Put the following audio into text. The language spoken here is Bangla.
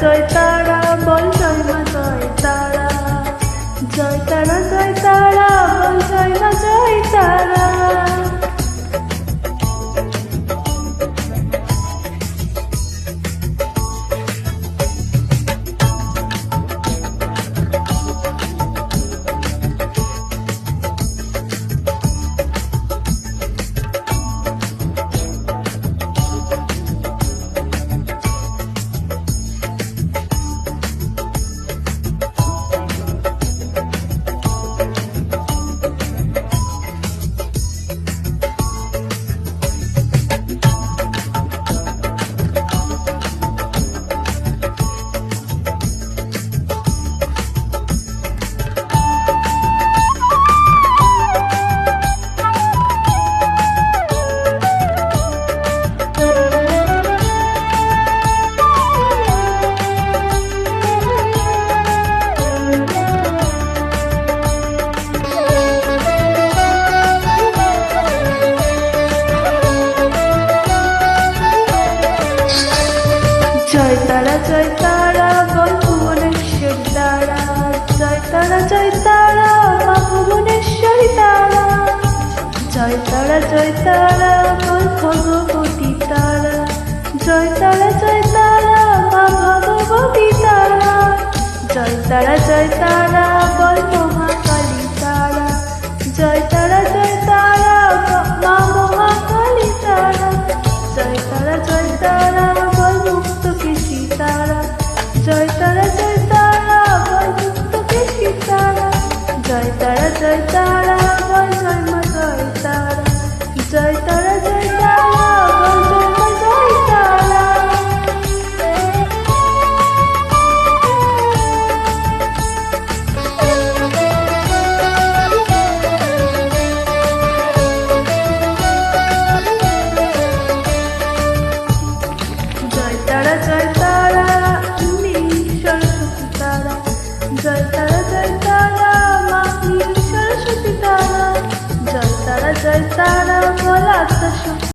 চৈতা জয়তারা জয়তারা জয় তারা জয়তারা তারা জয় তারা জয় তারা ভুবনেশ্বরী তারা জয় তারা জয় তারা ভগবতী তারা জয় তারা জয় মা ভগবতী তারা জয় তারা জয় মহাকালী তারা জয় জয় तळ तळताळा वय सळमळ तळताळा